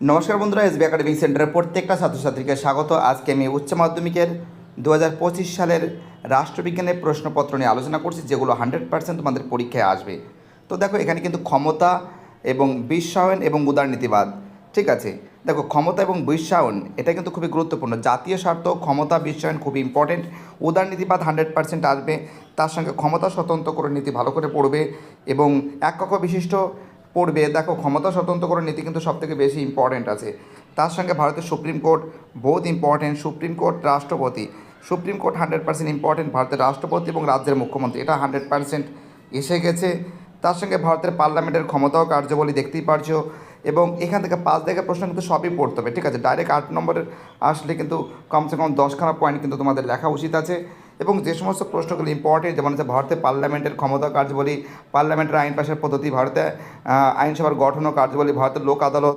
নমস্কার বন্ধুরা, SB academic সেন্টারের প্রত্যেকটা ছাত্রছাত্রীকে স্বাগত। আজকে আমি উচ্চ মাধ্যমিকের দু হাজার পঁচিশ সালের রাষ্ট্রবিজ্ঞানের প্রশ্নপত্র নিয়ে আলোচনা করছি, যেগুলো হান্ড্রেড পার্সেন্ট তোমাদের পরীক্ষায় আসবে। তো দেখো, এখানে কিন্তু ক্ষমতা এবং বিশ্বায়ন এবং উদারনীতিবাদ, ঠিক আছে? দেখো, ক্ষমতা এবং বিশ্বায়ন, এটা কিন্তু খুবই গুরুত্বপূর্ণ। জাতীয় স্বার্থ, ক্ষমতা, বিশ্বায়ন খুবই ইম্পর্টেন্ট উদারনীতিবাদ হান্ড্রেড পার্সেন্ট আসবে। তার সঙ্গে ক্ষমতা স্বতন্ত্র করে নীতি ভালো করে পড়বে এবং এক কক্ষ বিশিষ্ট পড়বে, দেখো ক্ষমতা স্বতন্ত্র করে নীতি কিন্তু সবথেকে বেশি ইম্পর্টেন্ট আছে। তার সঙ্গে ভারতের সুপ্রিম কোর্ট, বহুত ইম্পর্টেন্ট সুপ্রিম কোর্ট রাষ্ট্রপতি। Supreme court hundred percent important ভারতের রাষ্ট্রপতি এবং রাজ্যের মুখ্যমন্ত্রী, এটা হান্ড্রেড পার্সেন্ট এসে গেছে। তার সঙ্গে ভারতের পার্লামেন্টের ক্ষমতাও কার্যবলী দেখতেই পারছ। এবং এখান থেকে পাঁচ থেকে প্রশ্ন কিন্তু সবই পড়তে হবে, ঠিক আছে? ডাইরেক্ট আট নম্বরের আসলে কিন্তু কমসে কম দশখানা পয়েন্ট কিন্তু তোমাদের লেখা উচিত আছে। এবং যে সমস্ত প্রশ্নগুলো ইম্পর্টেন্ট যেমন হচ্ছে ভারতের পার্লামেন্টের ক্ষমতা কার্যবলী, পার্লামেন্টের আইন পাশের পদ্ধতি, ভারতে আইনসভার গঠন ও কার্যবলী, ভারতের লোক আদালত